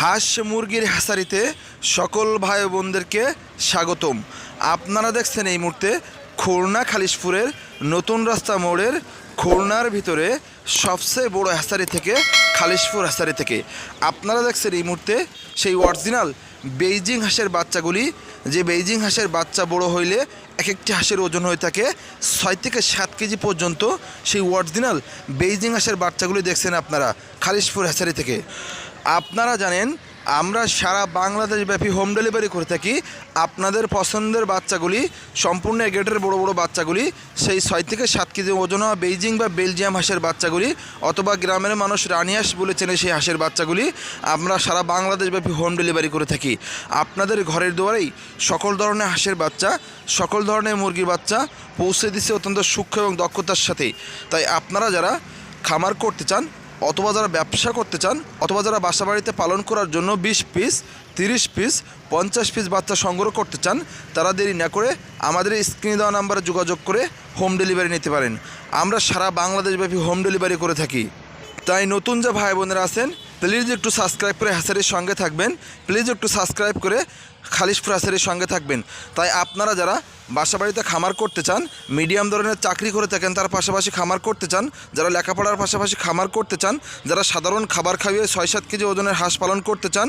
হাঁস মুরগির হাসারিতে সকল ভাই বোনদেরকে স্বাগতম। আপনারা দেখছেন এই মুহূর্তে খুলনা খালিশপুরের নতুন রাস্তা মোড়ের খুলনার ভিতরে সবচেয়ে বড় হাসারি থেকে, খালিশপুর হাসারি থেকে। আপনারা দেখছেন এই মুহূর্তে সেই অরিজিনাল বেইজিং হাঁসের বাচ্চাগুলি। যে বেইজিং হাঁসের বাচ্চা বড় হইলে এক একটি হাঁসের ওজন হয়ে থাকে ছয় থেকে সাত কেজি পর্যন্ত। সেই অরিজিনাল বেইজিং হাঁসের বাচ্চাগুলি দেখছেন আপনারা, খালিশপুর হাসারি থেকে। আপনারা জানেন, আমরা সারা বাংলাদেশ ব্যাপী হোম ডেলিভারি করে থাকি। আপনাদের পছন্দের বাচ্চাগুলি, সম্পূর্ণ এগেটের বড় বড় বাচ্চাগুলি, সেই ছয় থেকে সাত কেজি ওজন হওয়া বেইজিং বা বেলজিয়াম হাঁসের বাচ্চাগুলি অথবা গ্রামের মানুষ রানী হাঁস বলে চেনে সেই হাঁসের বাচ্চাগুলি, আমরা সারা বাংলাদেশ ব্যাপী হোম ডেলিভারি করে থাকি। আপনাদের ঘরের দুয়ারেই সকল ধরনের হাঁসের বাচ্চা, সকল ধরনের মুরগির বাচ্চা পৌঁছে দিচ্ছে অত্যন্ত সূক্ষ্ম এবং দক্ষতার সাথে তাই আপনারা যারা খামার করতে চান অথবা যারা ব্যবসা করতে চান, অথবা যারা বাসা বাড়িতে পালন করার জন্য বিশ পিস, তিরিশ পিস, পঞ্চাশ পিস বাচ্চা সংগ্রহ করতে চান, তারা দেরি না করে আমাদের স্ক্রিনে দেওয়া নাম্বারে যোগাযোগ করে হোম ডেলিভারি নিতে পারেন। আমরা সারা বাংলাদেশব্যাপী হোম ডেলিভারি করে থাকি। তাই নতুন যে ভাই বোনেরা আছেন, প্লিজ একটু সাবস্ক্রাইব করে হাসারির সঙ্গে থাকবেন। প্লিজ একটু সাবস্ক্রাইব করে খালিশপুর হ্যাসারির সঙ্গে থাকবেন। তাই আপনারা যারা বাসা বাড়িতে খামার করতে চান, মিডিয়াম ধরনের চাকরি করে থাকেন, তার পাশাপাশি খামার করতে চান, যারা লেখাপড়ার পাশাপাশি খামার করতে চান, যারা সাধারণ খাবার খাইয়ে ছয় সাত কেজি ওজনের হাঁস পালন করতে চান